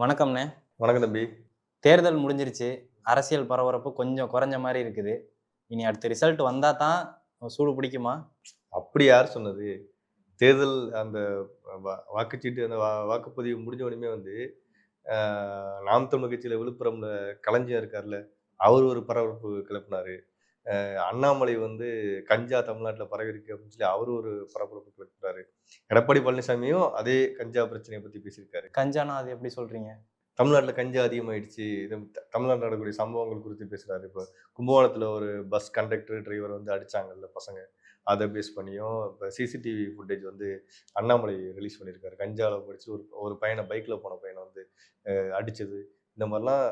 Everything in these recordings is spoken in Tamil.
வணக்கம்ண்ணே. வணக்கம் தம்பி. தேர்தல் முடிஞ்சிருச்சு. அரசியல் பரபரப்பு கொஞ்சம் குறைஞ்ச மாதிரி இருக்குது. இனி அடுத்த ரிசல்ட் வந்தா தான் சூடு பிடிக்குமா? அப்படி யார் சொன்னது? தேர்தல் அந்த வாக்குச்சீட்டு அந்த வா- வாக்குப்பதிவு முடிஞ்ச உடனே வந்து நாம் தமிழ் கட்சியில விழுப்புரம்ல கலைஞர் இருக்கார்ல அவர் ஒரு பரபரப்பு கிளப்பினாரு. அண்ணாமலை வந்து கஞ்சா தமிழ்நாட்டுல பரவி இருக்கு அப்படின்னு சொல்லி அவர் ஒரு பரபரப்பு கிளப்பினாரு எடப்பாடி பழனிசாமியும் அதே கஞ்சா பிரச்சனையை பத்தி பேசியிருக்காரு. கஞ்சானா அது எப்படி சொல்றீங்க? தமிழ்நாட்டில் கஞ்சா அதிகமாயிடுச்சு. இது தமிழ்நாட்டில் நடக்கக்கூடிய சம்பவங்கள் குறித்து பேசுறாரு. இப்போ கும்பகோணத்தில் ஒரு பஸ் கண்டக்டர் டிரைவர் வந்து அடிச்சாங்கல்ல பசங்க. அதை பேஸ் பண்ணியும் இப்போ சிசிடிவி ஃபுட்டேஜ் வந்து அண்ணாமலை ரிலீஸ் பண்ணியிருக்காரு. கஞ்சாவில் படிச்சு ஒரு ஒரு பையனை பைக்கில் போன பையனை வந்து அடிச்சது. இந்த மாதிரிலாம்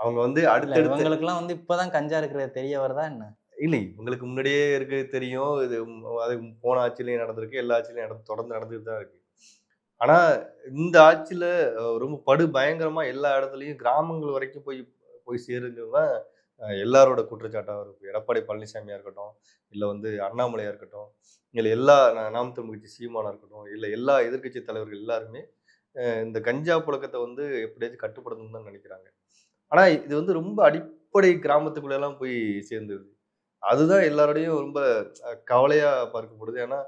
அவங்க வந்து இல்ல அடுத்தடுத்து இவங்களுக்குலாம் வந்து இப்பதான் கஞ்சா இருக்கிறது தெரிய வருதா என்ன? இல்லை உங்களுக்கு முன்னாடியே இருக்கு தெரியும். இது அது போன ஆட்சியிலையும் நடந்திருக்கு எல்லா ஆட்சியிலையும் நடந்து தொடர்ந்து நடந்துட்டு தான் இருக்கு. ஆனா இந்த ஆட்சியில ரொம்ப படு பயங்கரமா எல்லா இடத்துலயும் கிராமங்கள் வரைக்கும் போய் போய் சேருங்கிறது தான் அஹ், எல்லாரோட குற்றச்சாட்டாக இருக்கும். எடப்பாடி பழனிசாமியா இருக்கட்டும் இல்லை வந்து அண்ணாமலையா இருக்கட்டும் இல்லை எல்லா நாம் தமிழ் கட்சி சீமானா இருக்கட்டும் இல்லை எல்லா எதிர்க்கட்சி தலைவர்கள் எல்லாருமே அஹ், இந்த கஞ்சா புழக்கத்தை வந்து எப்படியாச்சும் கட்டுப்படுத்தணும்னு தான் நினைக்கிறாங்க. ஆனா இது வந்து ரொம்ப அடிப்படை கிராமத்துக்குள்ள எல்லாம் போய் சேர்ந்துருது அதுதான் எல்லாரோடையும் ரொம்ப அஹ், கவலையா பார்க்கப்படுது. ஏன்னா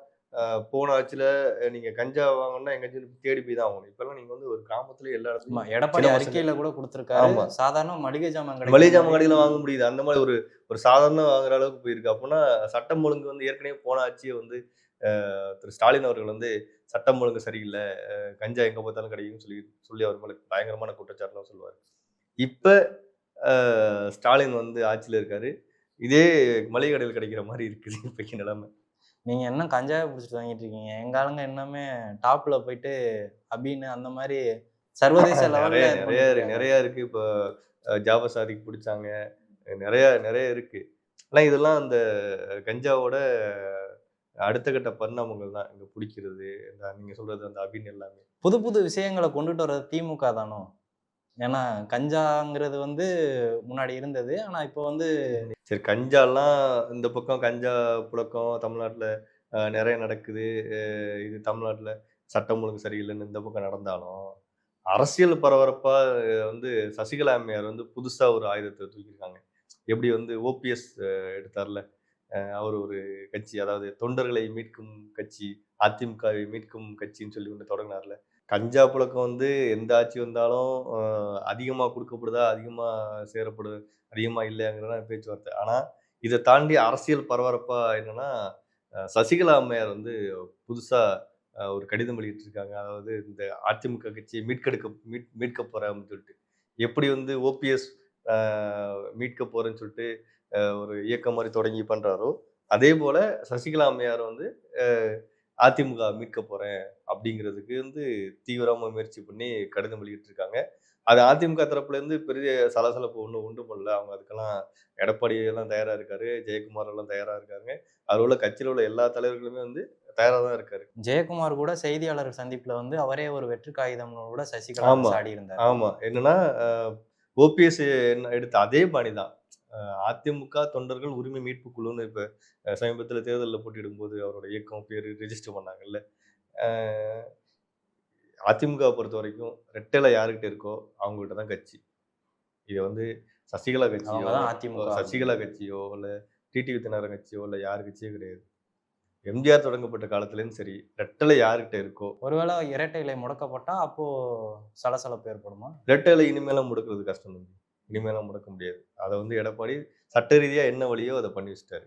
போன ஆட்சியில அஹ், நீங்க கஞ்சா வாங்கணும்னா எங்கேயாச்சும் தேடி போய் தான் ஆகணும் இப்பெல்லாம் நீங்க வந்து ஒரு கிராமத்துல எல்லா இடத்துலயும் எடப்பாடி அறிக்கையில கூட கொடுத்திருக்காரு. சாதாரண மளிகை ஜாமான் மளிகை கிடைக்கிற ஜாமான் கடையில வாங்க முடியுது. அந்த மாதிரி ஒரு ஒரு சாதாரண வாங்குற அளவுக்கு போயிருக்கு. அப்படின்னா சட்டம் ஒழுங்கு வந்து ஏற்கனவே போன ஆட்சியை வந்து திரு ஸ்டாலின் அவர்கள் வந்து சட்டம் ஒழுங்கு சரியில்லை. கஞ்சா எங்க பார்த்தாலும் கிடைக்கும்னு சொல்லி சொல்லி அவர் மேல பயங்கரமான குற்றச்சாட்டுலாம் சொல்லுவார். இப்ப ஸ்டாலின் வந்து ஆட்சியில இருக்காரு. இதே மளிகை கடையில் கிடைக்கிற மாதிரி இருக்குது இப்போக்கி நிலைமை. நீங்க என்ன கஞ்சாவை பிடிச்சிட்டு வாங்கிட்டு இருக்கீங்க. எங்க ஆளுங்க இன்னுமே டாப்ல போயிட்டு அபின்னு அந்த மாதிரி சர்வதேச நிறைய நிறைய. நிறைய இருக்கு. இப்போ அஹ், ஜாபா சாதிக்கு பிடிச்சாங்க. நிறைய நிறைய இருக்கு. ஆனா இதெல்லாம் அந்த கஞ்சாவோட அடுத்த கட்ட பரிணாமங்கள் தான். இங்க பிடிக்கிறது இந்த நீங்க சொல்றது அந்த அபின் எல்லாமே. புது புது விஷயங்களை கொண்டுட்டு வர்றது திமுக தானோ? ஏன்னா கஞ்சாங்கிறது வந்து முன்னாடி இருந்தது. ஆனா இப்போ வந்து சரி கஞ்சாலாம் இந்த பக்கம் கஞ்சா புழக்கம் தமிழ்நாட்டில் நிறைய நடக்குது. இது தமிழ்நாட்டில் சட்டம் ஒழுங்கு சரியில்லைன்னு இந்த பக்கம் நடந்தாலும் அரசியல் பரபரப்பா வந்து சசிகலா அம்மையார் வந்து புதுசா ஒரு ஆயுதத்தை தூக்கியிருக்காங்க. எப்படி வந்து ஓபிஎஸ் எடுத்தார்ல? அவர் ஒரு கட்சி அதாவது தொண்டர்களை மீட்கும் கட்சி அதிமுகவை மீட்கும் கட்சின்னு சொல்லி ஒன்று தொடங்கினார்ல? கஞ்சா புழக்கம் வந்து எந்த ஆட்சி வந்தாலும் அதிகமாக கொடுக்கப்படுதா அதிகமாக சேரப்படுது அதிகமாக இல்லைங்கிறத பேச்சுவார்த்தை. ஆனால் இதை தாண்டி அரசியல் பரபரப்பாக என்னென்னா சசிகலா அம்மையார் வந்து புதுசாக ஒரு கடிதம் வெளியிட்டிருக்காங்க. அதாவது இந்த அதிமுக கட்சியை மீட்கெடுக்க மீட் மீட்க போகிறேன் அப்படின்னு சொல்லிட்டு. எப்படி வந்து ஓபிஎஸ் மீட்க போகிறேன்னு சொல்லிட்டு ஒரு இயக்கம் மாதிரி தொடங்கி பண்ணுறாரோ அதே போல் சசிகலா அம்மையார் வந்து அதிமுக மீட்க போறேன் அப்படிங்கிறதுக்கு வந்து தீவிரமா முயற்சி பண்ணி கடிதம் வெளியிட்டிருக்காங்க. அது அதிமுக தரப்புல இருந்து பெரிய சலசலப்பு ஒன்றும் உண்டு பண்ணல. அவங்க அதுக்கெல்லாம் எடப்பாடி எல்லாம் தயாரா இருக்காரு. ஜெயக்குமார் எல்லாம் தயாரா இருக்காங்க. அதில் உள்ள கட்சியில் உள்ள எல்லா தலைவர்களுமே வந்து தயாரா தான் இருக்காரு. ஜெயக்குமார் கூட செய்தியாளர் சந்திப்புல வந்து அவரே ஒரு வெற்று காகிதம் கூட சசிகலா ஆமா. சாடி இருந்தார் ஆமா. என்னன்னா ஓபிஎஸ் எடுத்த அதே பாணி தான் அதிமுக தொண்டர்கள் உரிமை மீட்பு குழுன்னு இப்ப சமீபத்துல தேர்தலில் போட்டியிடும் போது அவரோட இயக்கம் பேர் ரெஜிஸ்டர் பண்ணாங்கல்ல. அதிமுக பொறுத்த வரைக்கும் ரெட்டலை யாருக்கிட்ட இருக்கோ அவங்ககிட்ட தான் கட்சி. இது வந்து சசிகலா கட்சியோ அதிமுக. சசிகலா கட்சியோ இல்ல டிடிவி தினகரன் கட்சியோ இல்ல யார் கட்சியோ கிடையாது. எம்ஜிஆர் தொடங்கப்பட்ட காலத்துலேருந்து சரி ரெட்டலை யாருக்கிட்ட இருக்கோ ஒருவேளை இரட்டை இலை முடக்கப்பட்டா அப்போ சலசலப்பு ஏற்படுமா? ரெட்டலை இனிமேலாம் முடக்கிறது கஷ்டம் தம்பி. இனிமேலாம் முடக்க முடியாது. அதை வந்து எடப்பாடி சட்ட ரீதியாக என்ன வழியோ அதை பண்ணி வச்சிட்டாரு.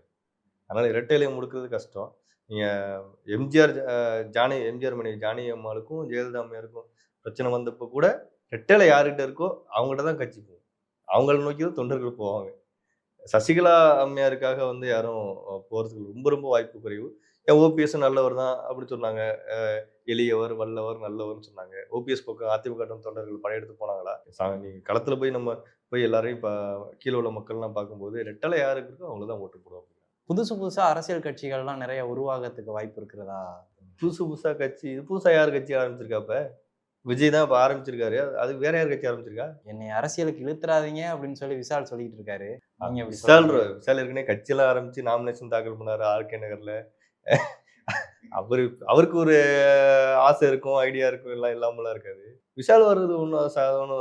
அதனால் இரட்டையிலை முடுக்கிறது கஷ்டம். நீங்கள் எம்ஜிஆர் ஜானி ஜானகி எம்ஜிஆர் மனைவி ஜானகி அம்மாளுக்கும் ஜெயலலிதா அம்மையாருக்கும் பிரச்சனை வந்தப்போ கூட ரெட்டையில யாருக்கிட்ட இருக்கோ அவங்ககிட்ட தான் கட்சி போகும். அவங்கள நோக்கி தான் தொண்டர்கள் போவாங்க. சசிகலா அம்மையாருக்காக வந்து யாரும் போகிறதுக்கு ரொம்ப ரொம்ப வாய்ப்பு குறைவு. ஏன் ஓபிஎஸ் நல்லவர் தான் அப்படி சொன்னாங்க. எளியவர் வல்லவர் நல்லவர்னு சொன்னாங்க. ஓபிஎஸ் பக்கம் அதிமுக தொண்டர்கள் படையெடுத்து போனாங்களா? சா- நீங்க களத்துல போய் நம்ம போய் எல்லாரையும் இப்போ கீழே உள்ள மக்கள்லாம் பார்க்கும்போது ரெட்டலை யாருக்கு இருக்கோ அவங்கள தான் ஓட்டு போடுவாங்க. புதுசு புதுசா அரசியல் கட்சிகள்லாம் நிறைய உருவாகத்துக்கு வாய்ப்பு இருக்கிறதா புதுசு புதுசா கட்சி இது புதுசா யார் கட்சி ஆரம்பிச்சிருக்கா இப்ப விஜய் தான் இப்ப ஆரம்பிச்சிருக்காரு. அது வேற யார் கட்சி ஆரம்பிச்சிருக்கா? என்னை அரசியலுக்கு இழுத்துறாதீங்க அப்படின்னு சொல்லி விஷால் சொல்லிட்டு இருக்காரு. எப்படி விசால்? விசால் ஏற்கனவே கட்சியெல்லாம் ஆரம்பிச்சு நாமினேஷன் தாக்கல் பண்ணாரு ஆர்கே நகர்ல. அவரு அவருக்கு ஒரு ஆசை இருக்கும் ஐடியா இருக்கும் எல்லாம் இல்லாமலாம் இருக்காது. விஷால் வர்றது ஒன்றும் சாதாரண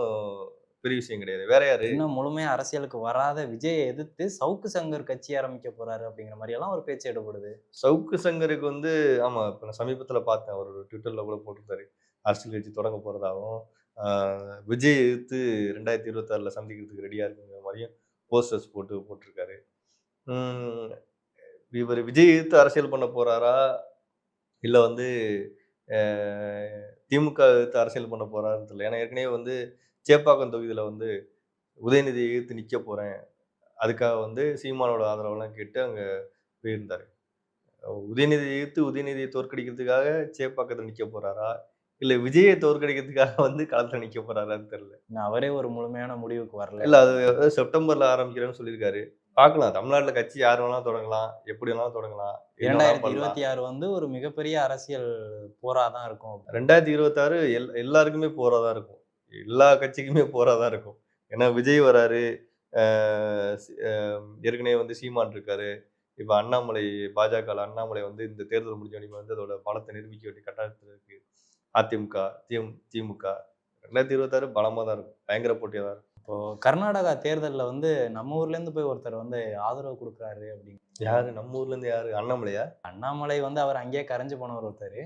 பெரிய விஷயம் கிடையாது. வேற யாரு? இன்னும் முழுமையா அரசியலுக்கு வராத விஜயை எதிர்த்து சவுக்கு சங்கர் கட்சி ஆரம்பிக்க போறாரு அப்படிங்கிற மாதிரி எல்லாம் ஒரு பேச்சு எடுபடுது. சவுக்கு சங்கருக்கு வந்து ஆமா இப்ப நான் சமீபத்துல பார்த்தேன். அவர் ட்விட்டர்ல கூட போட்டிருந்தாரு. அரசியல் கட்சி தொடங்க போறதாகவும் விஜய் எதிர்த்து ரெண்டாயிரத்தி இருபத்தாறுல சந்திக்கிறதுக்கு ரெடியா இருக்குங்கிற மாதிரியும் போஸ்டர்ஸ் போட்டு போட்டிருக்காரு. இவர் விஜய் எதிர்த்து அரசியல் பண்ண போறாரா? இல்ல வந்து திமுக எதிர்த்து அரசியல் பண்ண போறாருன்னு தெரியல. ஏன்னா ஏற்கனவே வந்து சேப்பாக்கம் தொகுதியில வந்து உதயநிதியை எதிர்த்து நிக்க போறேன். அதுக்காக வந்து சீமானோட ஆதரவெல்லாம் கேட்டு அங்க போயிருந்தாரு. உதயநிதி எதிர்த்து உதயநிதியை தோற்கடிக்கிறதுக்காக சேப்பாக்கத்தில் நிக்க போறாரா? இல்ல விஜயை தோற்கடிக்கிறதுக்காக வந்து களத்துல நிக்க போறாரான்னு தெரியல. இன்னும் அவரே ஒரு முழுமையான முடிவுக்கு வரல. இல்ல அது செப்டம்பர்ல ஆரம்பிக்கிறேன்னு சொல்லியிருக்காரு. பார்க்கலாம் தமிழ்நாட்டுல கட்சி யார் வேணாலும் தொடங்கலாம் எப்படி வேணாலும் தொடங்கலாம் இரண்டாயிரத்தி. இருபத்தி ஆறு வந்து ஒரு மிகப்பெரிய அரசியல் போரா தான் இருக்கும் ரெண்டாயிரத்தி இருபத்தாறு எல் எல்லாருக்குமே போறதா இருக்கும். எல்லா கட்சிக்குமே போறதா இருக்கும். ஏன்னா விஜய் வராரு ஏற்கனவே வந்து சீமான் இருக்காரு. இப்ப அண்ணாமலை பாஜக அண்ணாமலை வந்து இந்த தேர்தல் முடிஞ்ச உடனே வந்து அதோட பலத்தை நிரூபிக்க வேண்டிய கட்டாயத்தில் இருக்கு. அதிமுக திம் திமுக. ரெண்டாயிரத்தி இருபத்தாறு பலமா தான் இருக்கும். பயங்கர போட்டியா தான் இருக்கும். இப்போ கர்நாடகா தேர்தல்ல வந்து நம்ம ஊர்ல இருந்து போய் ஒருத்தர் வந்து ஆதரவு கொடுக்குறாரு அப்படின்னு யாரு? நம்ம ஊர்ல இருந்து யாரு? அண்ணாமலையா? அண்ணாமலை வந்து அவர் அங்கேயே கரைஞ்சு போனவர் ஒருத்தர்.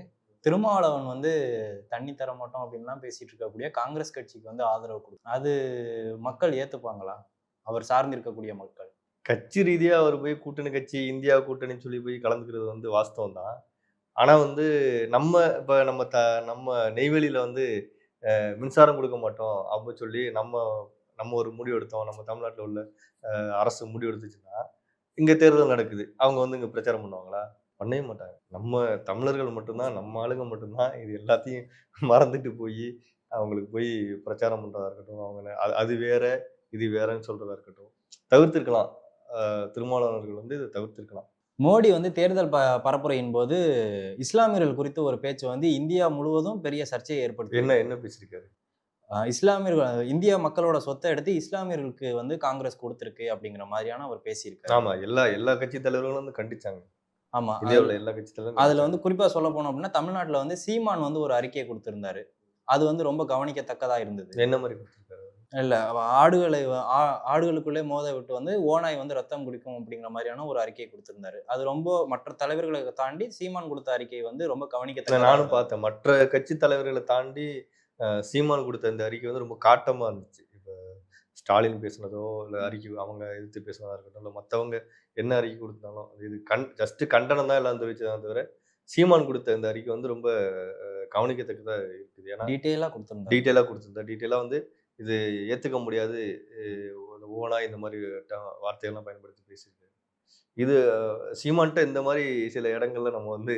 திருமாவளவன் வந்து தண்ணி தர மாட்டோம் அப்படின்லாம் பேசிட்டு இருக்கக்கூடிய காங்கிரஸ் கட்சிக்கு வந்து ஆதரவு கொடுக்கும் அது மக்கள் ஏத்துப்பாங்களா? அவர் சார்ந்து இருக்கக்கூடிய மக்கள். கட்சி ரீதியா அவர் போய் கூட்டணி கட்சி இந்தியா கூட்டணின்னு சொல்லி போய் கலந்துக்கிறது வந்து வாஸ்தவம் தான். ஆனா வந்து நம்ம இப்ப நம்ம த நம்ம நெய்வேலியில வந்து மின்சாரம் கொடுக்க மாட்டோம் அப்படின்னு சொல்லி நம்ம நம்ம ஒரு முடிவு எடுத்தோம் நம்ம தமிழ்நாட்டில் உள்ள அரசு முடிவு எடுத்துச்சுன்னா இங்க தேர்தல் நடக்குது. அவங்க வந்து இங்க பிரச்சாரம் பண்ணுவாங்களா? பண்ணவே மாட்டாங்க. நம்ம தமிழர்கள் மட்டும்தான் நம்ம ஆளுங்க மட்டும்தான் இது எல்லாத்தையும் மறந்துட்டு போய் அவங்களுக்கு போய் பிரச்சாரம் பண்றதா இருக்கட்டும் அவங்க அது- அது வேற இது வேறன்னு சொல்றதா இருக்கட்டும். தவிர்த்திருக்கலாம். திருமாவளவர்கள் வந்து இதை தவிர்த்திருக்கலாம். மோடி வந்து தேர்தல் ப பரப்புரையின் போது இஸ்லாமியர்கள் குறித்து ஒரு பேச்சு வந்து இந்தியா முழுவதும் பெரிய சர்ச்சையை ஏற்படுத்தி என்ன என்ன பேசியிருக்காரு? இஸ்லாமியர்கள் இந்திய மக்களோட சொத்தை எடுத்து இஸ்லாமியர்களுக்கு வந்து காங்கிரஸ் கொடுத்துருக்கு அப்படிங்கிற மாதிரியான அவர் பேசியிருக்காரு. ஆமா எல்லா எல்லா கட்சி தலைவர்களும் வந்து கண்டிச்சாங்க. ஆமா இந்தியாவுல எல்லா கட்சி தலைவரும் அதுல வந்து குறிப்பா சொல்ல போனோம் அப்படின்னா தமிழ்நாட்டுல வந்து சீமான் வந்து ஒரு அறிக்கையை கொடுத்திருந்தாரு. அது வந்து ரொம்ப கவனிக்கத்தக்கதா இருந்தது. என்ன மாதிரி இல்ல ஆடுகளை ஆடுகளுக்குள்ளே மோத விட்டு வந்து ஓநாய் வந்து ரத்தம் குடிக்கும் அப்படிங்கிற மாதிரியான ஒரு அறிக்கையை கொடுத்திருந்தாரு. அது ரொம்ப மற்ற தலைவர்களை தாண்டி சீமான் கொடுத்த அறிக்கை வந்து ரொம்ப கவனிக்கத்தக்க நானும் பார்த்தேன். மற்ற கட்சி தலைவர்களை தாண்டி சீமான் கொடுத்த இந்த அறிக்கை வந்து ரொம்ப காட்டமா இருந்துச்சு. இப்ப ஸ்டாலின் பேசுனதோ இல்ல அறிக்கை அவங்க எதிர்த்து பேசுனதா இருக்கட்டும் இல்ல மத்தவங்க என்ன அறிக்கை கொடுத்தாலும் இது கண் ஜஸ்ட் கண்டனம் தான் எல்லாம் தெரிவிச்சதான் தவிர சீமான் கொடுத்த இந்த அறிக்கை வந்து ரொம்ப ஆஹ் கவனிக்கத்தக்கதா இருக்குது. ஏன்னா டீட்டெயிலா கொடுத்திருந்தாரு டீட்டெயிலாக கொடுத்துருந்தா டீட்டெயிலாக வந்து இது ஏற்றுக்க முடியாது ஓனா இந்த மாதிரி வார்த்தையெல்லாம் பயன்படுத்தி பேசியிருக்காரு இது சீமான்ட்ட இந்த மாதிரி சில இடங்கள்ல நம்ம வந்து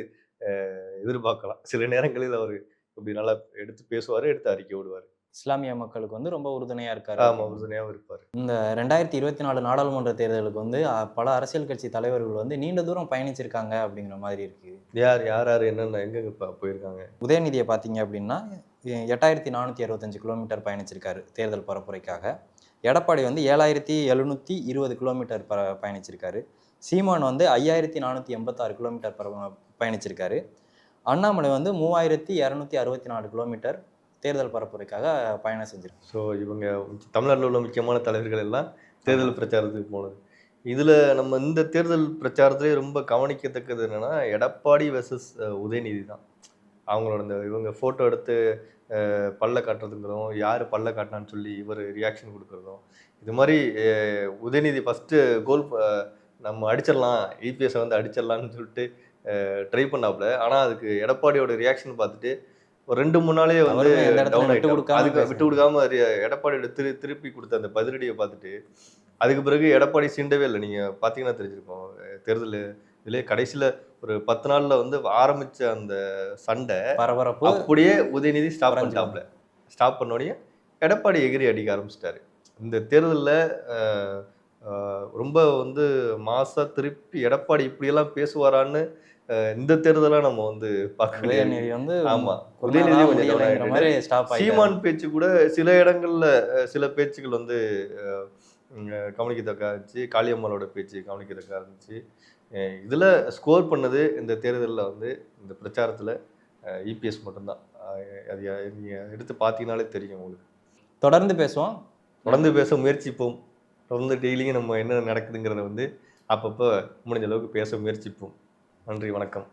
எதிர்பார்க்கலாம். சில நேரங்களில் அவர் இப்படி நல்லா எடுத்து பேசுவார் எடுத்து அறிக்கை விடுவார். இஸ்லாமிய மக்களுக்கு வந்து ரொம்ப உறுதுணையா இருக்காரு. ஆமாம் உறுதுணையாகவும் இருப்பார். இந்த ரெண்டாயிரத்தி இருபத்தி நாலு நாடாளுமன்ற தேர்தலுக்கு வந்து பல அரசியல் கட்சி தலைவர்கள் வந்து நீண்ட தூரம் பயணிச்சிருக்காங்க அப்படிங்கிற மாதிரி இருக்கு. யார் யார் யார் என்னென்ன எங்கெங்க போயிருக்காங்க? உதயநிதியை பார்த்தீங்க அப்படின்னா எட்டாயிரத்தி நானூற்றி அறுபத்தஞ்சு கிலோமீட்டர் பயணிச்சிருக்காரு தேர்தல் பரப்புரைக்காக. எடப்பாடி வந்து ஏழாயிரத்தி எழுநூற்றி இருபது கிலோமீட்டர் ப பயணிச்சிருக்காரு. சீமான் வந்து ஐயாயிரத்தி நானூற்றி எண்பத்தாறு கிலோமீட்டர் பயணிச்சிருக்காரு. அண்ணாமலை வந்து மூவாயிரத்தி இரநூத்தி அறுபத்தி நாலு கிலோமீட்டர் தேர்தல் பரப்புரைக்காக பயணம் செஞ்சிருக்காரு ஸோ இவங்க தமிழ்நாட்டில் உள்ள முக்கியமான தலைவர்கள் எல்லாம் தேர்தல் பிரச்சாரத்துக்கு போனது. இதில் நம்ம இந்த தேர்தல் பிரச்சாரத்திலே ரொம்ப கவனிக்கத்தக்கது என்னென்னா எடப்பாடி வெர்சஸ் உதயநிதி தான் அவங்களோட இந்த இவங்க ஃபோட்டோ எடுத்து பல்ல காட்டுறதுங்கிறதும் யார் பல்ல காட்டினான்னு சொல்லி இவர் ரியாக்ஷன் கொடுக்குறதும் இது மாதிரி உதயநிதி ஃபஸ்ட்டு கோல் நம்ம அடிச்சிடலாம் இபிஎஸ் வந்து அடிச்சிடலான்னு சொல்லிட்டு ட்ரை பண்ணாப்புல. ஆனால் அதுக்கு எடப்பாடியோட ரியாக்ஷன் பார்த்துட்டு ஒரு ரெண்டு மூணு நாளே வந்து டவுன் கொடுக்காம அதுக்கு. விட்டு கொடுக்காம எடப்பாடியோட திரு திருப்பி கொடுத்த அந்த பதிலடியை பார்த்துட்டு அதுக்கு பிறகு எடப்பாடி சீண்டவே இல்லை. நீங்க பாத்தீங்கன்னா தெரிஞ்சிருக்கோம். தேர்தல் இதுலயே கடைசியில ஒரு பத்து நாள்ல வந்து ஆரம்பிச்ச அந்த சண்டை பரபரப்பு அப்படியே உதயநிதி ஸ்டாப் பண்ணிட்டாப்ல ஸ்டாப் பண்ணோடனே எடப்பாடி எகிரி அடிக்க ஆரம்பிச்சிட்டாரு. இந்த தேர்தலில் ரொம்ப வந்து மாசா திருப்பி எடப்பாடி இப்படியெல்லாம் பேசுவாரான்னு இந்த தேர்தலை நம்ம வந்து பார்க்க உதயநிதி வந்து ஆமா. உதயநிதி கொஞ்சம் ஸ்டாப் சீமான் பேச்சு கூட சில இடங்கள்ல சில பேச்சுகள் வந்து கவனிக்கத்தக்கா இருந்துச்சு. காளியம்மாளோட பேச்சு கவனிக்கத்தக்கா இருந்துச்சு. இதுல ஸ்கோர் பண்ணது இந்த தேர்தலில் வந்து இந்த பிரச்சாரத்துல இபிஎஸ் மட்டும்தான். அஹ் அது நீங்க எடுத்து பார்த்தீங்கனாலே தெரியும் உங்களுக்கு. தொடர்ந்து பேசுவோம். தொடர்ந்து பேச முயற்சிப்போம். தொடர்ந்து டெய்லியும் நம்ம என்ன நடக்குதுங்கிறத வந்து அப்பப்போ முடிஞ்ச அளவுக்கு பேச முயற்சிப்போம். நன்றி வணக்கம்.